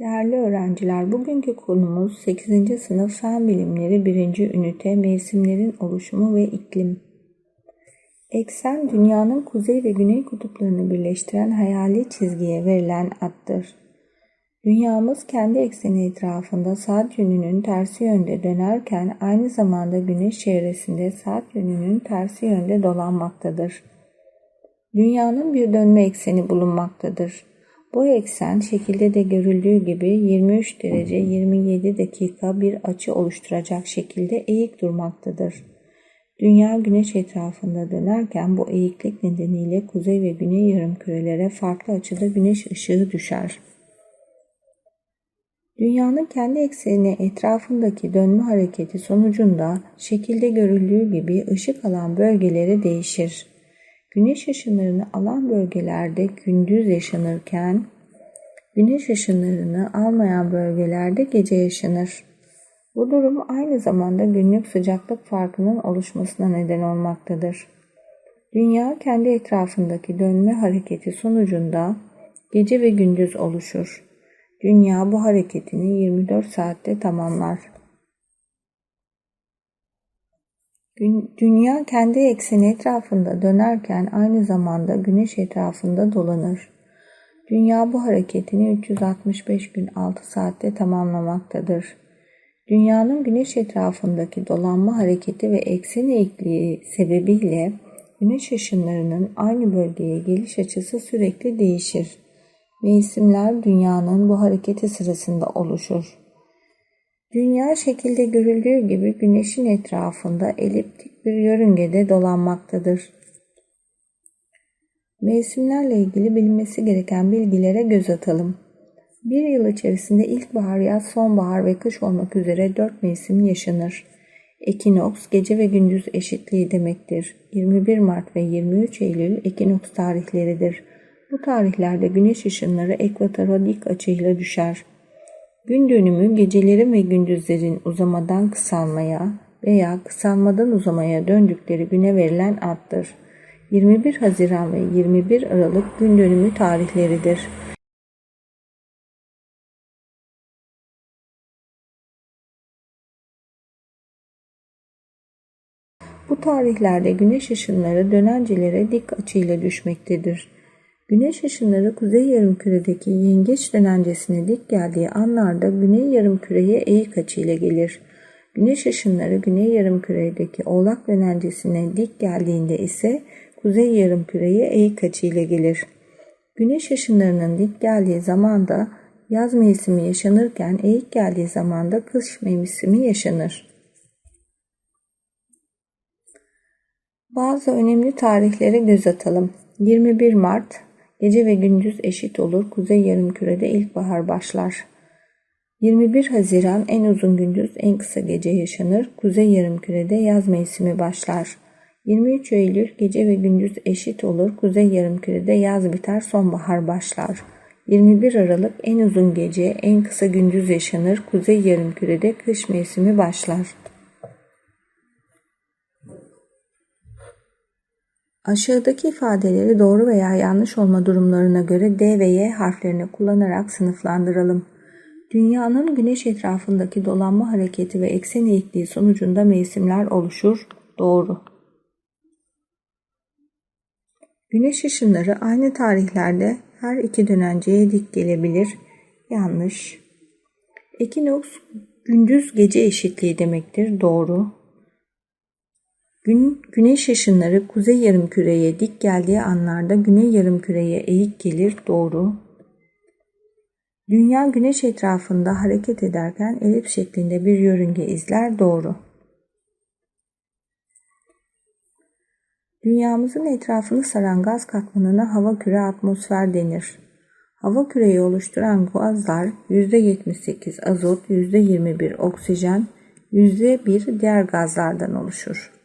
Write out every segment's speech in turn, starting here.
Değerli öğrenciler, bugünkü konumuz 8. sınıf Fen Bilimleri 1. ünite Mevsimlerin oluşumu ve iklim. Eksen, dünyanın kuzey ve güney kutuplarını birleştiren hayali çizgiye verilen addır. Dünyamız kendi ekseni etrafında saat yönünün tersi yönde dönerken aynı zamanda güneş çevresinde saat yönünün tersi yönde dolanmaktadır. Dünyanın bir dönme ekseni bulunmaktadır. Bu eksen şekilde de görüldüğü gibi 23 derece 27 dakika bir açı oluşturacak şekilde eğik durmaktadır. Dünya güneş etrafında dönerken bu eğiklik nedeniyle kuzey ve güney yarımkürelere farklı açıda güneş ışığı düşer. Dünyanın kendi ekseni etrafındaki dönme hareketi sonucunda şekilde görüldüğü gibi ışık alan bölgeleri değişir. Güneş ışınlarını alan bölgelerde gündüz yaşanırken güneş ışınlarını almayan bölgelerde gece yaşanır. Bu durum aynı zamanda günlük sıcaklık farkının oluşmasına neden olmaktadır. Dünya kendi etrafındaki dönme hareketi sonucunda gece ve gündüz oluşur. Dünya bu hareketini 24 saatte tamamlar. Dünya kendi ekseni etrafında dönerken aynı zamanda güneş etrafında dolanır. Dünya bu hareketini 365 gün 6 saatte tamamlamaktadır. Dünyanın güneş etrafındaki dolanma hareketi ve eksen eğikliği sebebiyle güneş ışınlarının aynı bölgeye geliş açısı sürekli değişir. Mevsimler dünyanın bu hareketi sırasında oluşur. Dünya şekilde görüldüğü gibi güneşin etrafında eliptik bir yörüngede dolanmaktadır. Mevsimlerle ilgili bilinmesi gereken bilgilere göz atalım. Bir yıl içerisinde ilkbahar, yaz, sonbahar ve kış olmak üzere dört mevsim yaşanır. Ekinoks gece ve gündüz eşitliği demektir. 21 Mart ve 23 Eylül ekinoks tarihleridir. Bu tarihlerde güneş ışınları ekvatora dik açıyla düşer. Gün dönümü gecelerin ve gündüzlerin uzamadan kısalmaya veya kısalmadan uzamaya döndükleri güne verilen addır. 21 Haziran ve 21 Aralık gün dönümü tarihleridir. Bu tarihlerde güneş ışınları dönencelere dik açıyla düşmektedir. Güneş ışınları kuzey yarımküredeki yengeç dönencesine dik geldiği anlarda güney yarımküreye eğik açıyla gelir. Güneş ışınları güney yarımküredeki oğlak dönencesine dik geldiğinde ise kuzey yarımküreye eğik açıyla gelir. Güneş ışınlarının dik geldiği zamanda yaz mevsimi yaşanırken eğik geldiği zamanda kış mevsimi yaşanır. Bazı önemli tarihlere göz atalım. 21 Mart Gece ve gündüz eşit olur. Kuzey yarımkürede ilkbahar başlar. 21 Haziran en uzun gündüz en kısa gece yaşanır. Kuzey yarımkürede yaz mevsimi başlar. 23 Eylül gece ve gündüz eşit olur. Kuzey yarımkürede yaz biter, sonbahar başlar. 21 Aralık en uzun gece, en kısa gündüz yaşanır. Kuzey yarımkürede kış mevsimi başlar. Aşağıdaki ifadeleri doğru veya yanlış olma durumlarına göre D ve Y harflerini kullanarak sınıflandıralım. Dünyanın güneş etrafındaki dolanma hareketi ve eksen eğikliği sonucunda mevsimler oluşur. Doğru. Güneş ışınları aynı tarihlerde her iki dönenceye dik gelebilir. Yanlış. Ekinoks gündüz gece eşitliği demektir. Doğru. Gün, güneş ışınları kuzey yarımküreye dik geldiği anlarda güney yarımküreye eğik gelir. Doğru. Dünya güneş etrafında hareket ederken elip şeklinde bir yörünge izler. Doğru. Dünyamızın etrafını saran gaz katmanına hava küre atmosfer denir. Hava küreyi oluşturan gazlar %78 azot, %21 oksijen, %1 diğer gazlardan oluşur.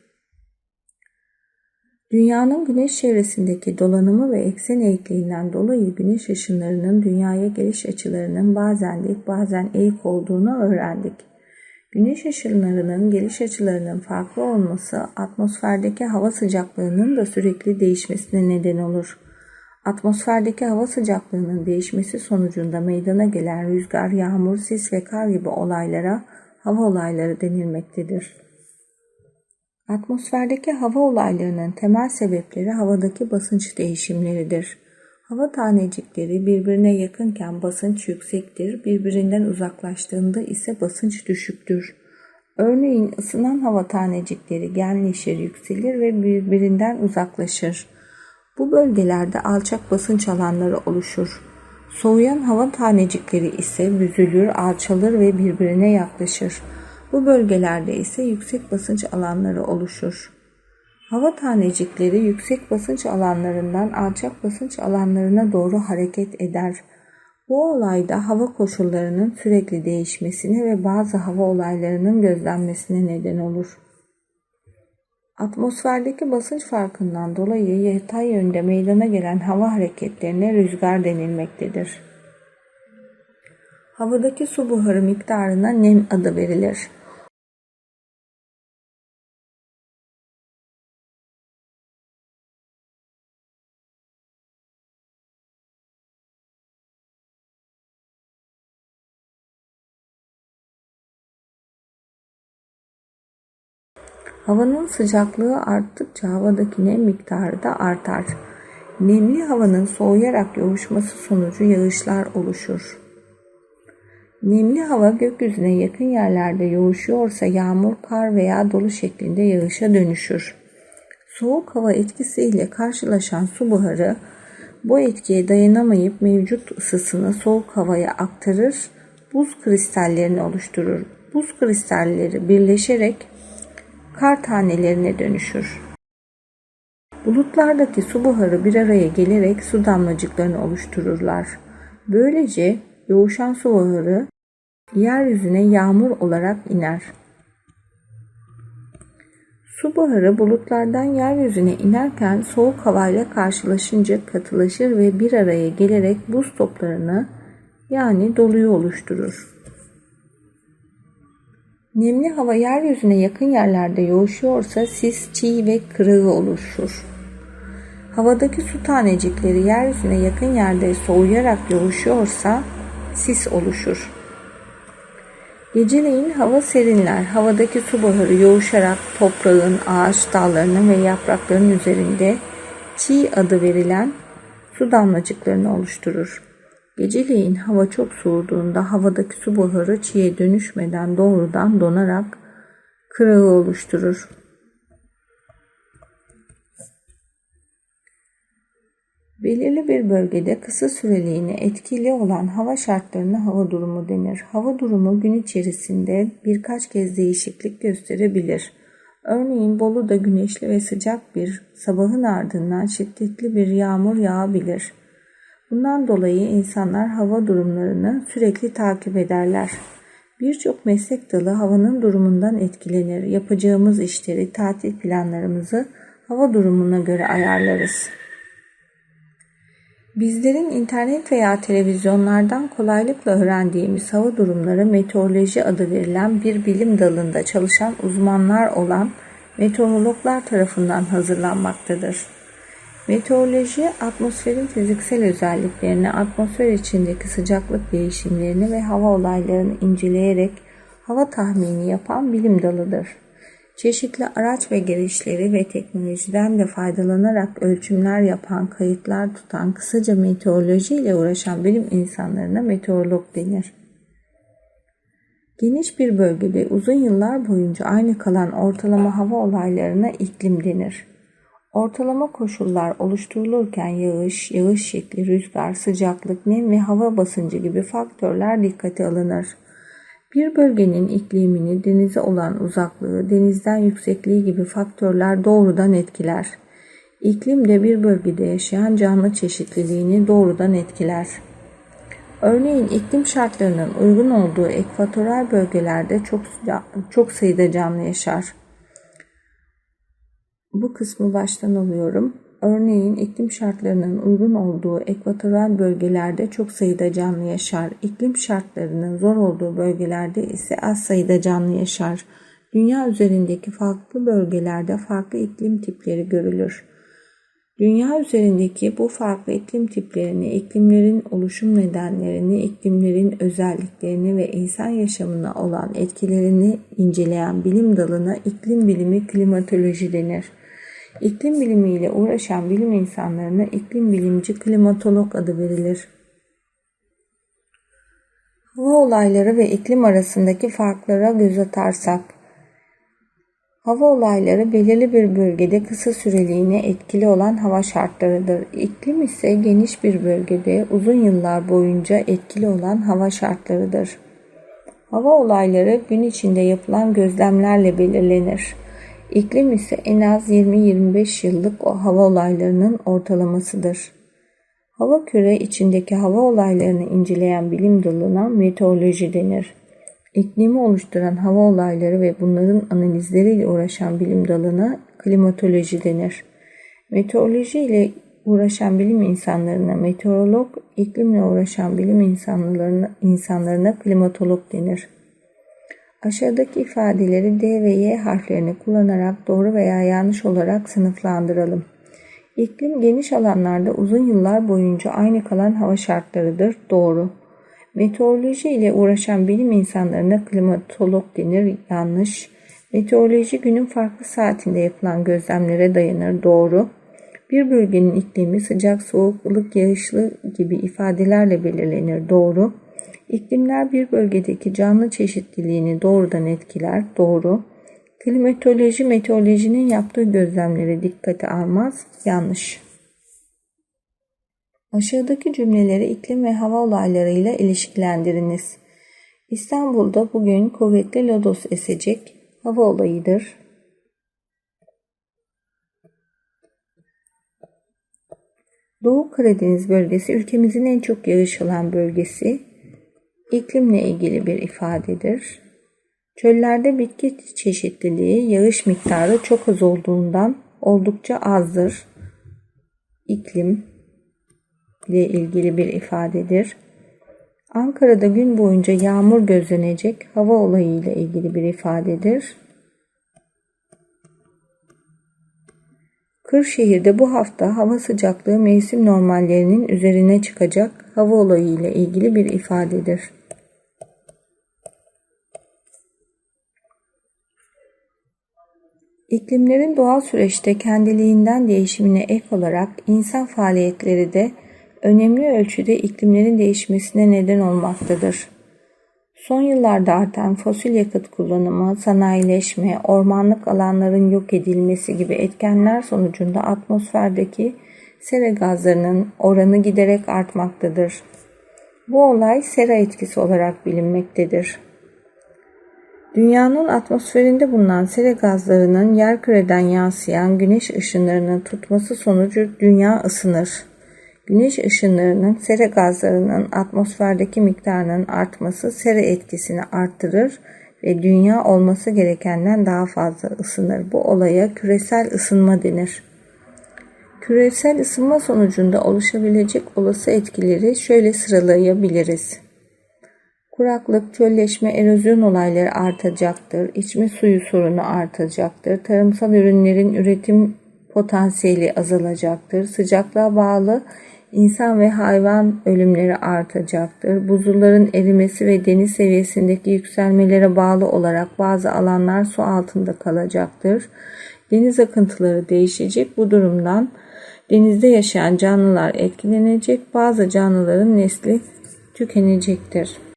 Dünyanın güneş çevresindeki dolanımı ve eksen eğikliğinden dolayı güneş ışınlarının dünyaya geliş açılarının bazen dik bazen eğik olduğunu öğrendik. Güneş ışınlarının geliş açılarının farklı olması atmosferdeki hava sıcaklığının da sürekli değişmesine neden olur. Atmosferdeki hava sıcaklığının değişmesi sonucunda meydana gelen rüzgar, yağmur, sis ve kar gibi olaylara hava olayları denilmektedir. Atmosferdeki hava olaylarının temel sebepleri havadaki basınç değişimleridir. Hava tanecikleri birbirine yakınken basınç yüksektir, birbirinden uzaklaştığında ise basınç düşüktür. Örneğin ısınan hava tanecikleri genleşir, yükselir ve birbirinden uzaklaşır. Bu bölgelerde alçak basınç alanları oluşur. Soğuyan hava tanecikleri ise büzülür, alçalır ve birbirine yaklaşır. Bu bölgelerde ise yüksek basınç alanları oluşur. Hava tanecikleri yüksek basınç alanlarından alçak basınç alanlarına doğru hareket eder. Bu olayda hava koşullarının sürekli değişmesine ve bazı hava olaylarının gözlenmesine neden olur. Atmosferdeki basınç farkından dolayı yatay yönde meydana gelen hava hareketlerine rüzgar denilmektedir. Havadaki su buharı miktarına nem adı verilir. Havanın sıcaklığı arttıkça havadaki nem miktarı da artar. Nemli havanın soğuyarak yoğuşması sonucu yağışlar oluşur. Nemli hava gökyüzüne yakın yerlerde yoğuşuyorsa yağmur, kar veya dolu şeklinde yağışa dönüşür. Soğuk hava etkisiyle karşılaşan su buharı bu etkiye dayanamayıp mevcut ısısını soğuk havaya aktarır, buz kristallerini oluşturur. Buz kristalleri birleşerek kar tanelerine dönüşür. Bulutlardaki su buharı bir araya gelerek su damlacıklarını oluştururlar. Böylece yoğuşan su buharı yeryüzüne yağmur olarak iner. Su buharı bulutlardan yeryüzüne inerken soğuk havayla karşılaşınca katılaşır ve bir araya gelerek buz toplarını yani doluyu oluşturur. Nemli hava yeryüzüne yakın yerlerde yoğuşuyorsa sis, çiğ ve kırığı oluşur. Havadaki su tanecikleri yeryüzüne yakın yerde soğuyarak yoğuşuyorsa sis oluşur. Geceleyin hava serinler. Havadaki su buharı yoğuşarak toprağın, ağaç dallarının ve yaprakların üzerinde çiğ adı verilen su damlacıklarını oluşturur. Geceleyin hava çok soğuduğunda havadaki su buharı çiğe dönüşmeden doğrudan donarak kırağı oluşturur. Belirli bir bölgede kısa süreliğine etkili olan hava şartlarına hava durumu denir. Hava durumu gün içerisinde birkaç kez değişiklik gösterebilir. Örneğin Bolu'da güneşli ve sıcak bir sabahın ardından şiddetli bir yağmur yağabilir. Bundan dolayı insanlar hava durumlarını sürekli takip ederler. Birçok meslek dalı havanın durumundan etkilenir. Yapacağımız işleri, tatil planlarımızı hava durumuna göre ayarlarız. Bizlerin internet veya televizyonlardan kolaylıkla öğrendiğimiz hava durumları meteoroloji adı verilen bir bilim dalında çalışan uzmanlar olan meteorologlar tarafından hazırlanmaktadır. Meteoroloji, atmosferin fiziksel özelliklerini, atmosfer içindeki sıcaklık değişimlerini ve hava olaylarını inceleyerek hava tahmini yapan bilim dalıdır. Çeşitli araç ve girişleri ve teknolojiden de faydalanarak ölçümler yapan, kayıtlar tutan, kısaca meteoroloji ile uğraşan bilim insanlarına meteorolog denir. Geniş bir bölgede uzun yıllar boyunca aynı kalan ortalama hava olaylarına iklim denir. Ortalama koşullar oluşturulurken yağış, yağış şekli, rüzgar, sıcaklık, nem ve hava basıncı gibi faktörler dikkate alınır. Bir bölgenin iklimini, denize olan uzaklığı, denizden yüksekliği gibi faktörler doğrudan etkiler. İklim de bir bölgede yaşayan canlı çeşitliliğini doğrudan etkiler. Örneğin iklim şartlarının uygun olduğu ekvatoral bölgelerde çok, çok sayıda canlı yaşar. Bu kısmı baştan alıyorum. Örneğin iklim şartlarının uygun olduğu ekvatoral bölgelerde çok sayıda canlı yaşar. İklim şartlarının zor olduğu bölgelerde ise az sayıda canlı yaşar. Dünya üzerindeki farklı bölgelerde farklı iklim tipleri görülür. Dünya üzerindeki bu farklı iklim tiplerini, iklimlerin oluşum nedenlerini, iklimlerin özelliklerini ve insan yaşamına olan etkilerini inceleyen bilim dalına iklim bilimi klimatoloji denir. İklim bilimiyle uğraşan bilim insanlarına iklim bilimci klimatolog adı verilir. Hava olayları ve iklim arasındaki farklara göz atarsak, Hava olayları belirli bir bölgede kısa süreliğine etkili olan hava şartlarıdır. İklim ise geniş bir bölgede uzun yıllar boyunca etkili olan hava şartlarıdır. Hava olayları gün içinde yapılan gözlemlerle belirlenir. İklim ise en az 20-25 yıllık o hava olaylarının ortalamasıdır. Hava küre içindeki hava olaylarını inceleyen bilim dalına meteoroloji denir. İklimi oluşturan hava olayları ve bunların analizleriyle uğraşan bilim dalına klimatoloji denir. Meteoroloji ile uğraşan bilim insanlarına meteorolog, iklimle uğraşan bilim insanlarına, insanlarına klimatolog denir. Aşağıdaki ifadeleri D ve Y harflerini kullanarak doğru veya yanlış olarak sınıflandıralım. İklim geniş alanlarda uzun yıllar boyunca aynı kalan hava şartlarıdır. Doğru. Meteoroloji ile uğraşan bilim insanlarına klimatolog denir. Yanlış. Meteoroloji günün farklı saatinde yapılan gözlemlere dayanır. Doğru. Bir bölgenin iklimi sıcak, soğuk, ılık, yağışlı gibi ifadelerle belirlenir. Doğru. İklimler bir bölgedeki canlı çeşitliliğini doğrudan etkiler. Doğru. Klimatoloji meteorolojinin yaptığı gözlemleri dikkate almaz. Yanlış. Aşağıdaki cümleleri iklim ve hava olaylarıyla ilişkilendiriniz. İstanbul'da bugün kuvvetli lodos esecek hava olayıdır. Doğu Karadeniz bölgesi ülkemizin en çok yağış alan bölgesi. İklimle ilgili bir ifadedir. Çöllerde bitki çeşitliliği, yağış miktarı çok az olduğundan oldukça azdır. İklim ile ilgili bir ifadedir. Ankara'da gün boyunca yağmur gözlenecek hava olayı ile ilgili bir ifadedir. Kırşehir'de bu hafta hava sıcaklığı mevsim normallerinin üzerine çıkacak hava olayı ile ilgili bir ifadedir. İklimlerin doğal süreçte kendiliğinden değişimine ek olarak insan faaliyetleri de önemli ölçüde iklimlerin değişmesine neden olmaktadır. Son yıllarda artan fosil yakıt kullanımı, sanayileşme, ormanlık alanların yok edilmesi gibi etkenler sonucunda atmosferdeki sera gazlarının oranı giderek artmaktadır. Bu olay sera etkisi olarak bilinmektedir. Dünyanın atmosferinde bulunan sera gazlarının yer küreden yansıyan güneş ışınlarını tutması sonucu dünya ısınır. Güneş ışınlarının sera gazlarının atmosferdeki miktarının artması sera etkisini arttırır ve dünya olması gerekenden daha fazla ısınır. Bu olaya küresel ısınma denir. Küresel ısınma sonucunda oluşabilecek olası etkileri şöyle sıralayabiliriz. Kuraklık, çölleşme, erozyon olayları artacaktır. İçme suyu sorunu artacaktır. Tarımsal ürünlerin üretim potansiyeli azalacaktır. Sıcaklığa bağlı İnsan ve hayvan ölümleri artacaktır. Buzulların erimesi ve deniz seviyesindeki yükselmelere bağlı olarak bazı alanlar su altında kalacaktır. Deniz akıntıları değişecek. Bu durumdan denizde yaşayan canlılar etkilenecek. Bazı canlıların nesli tükenecektir.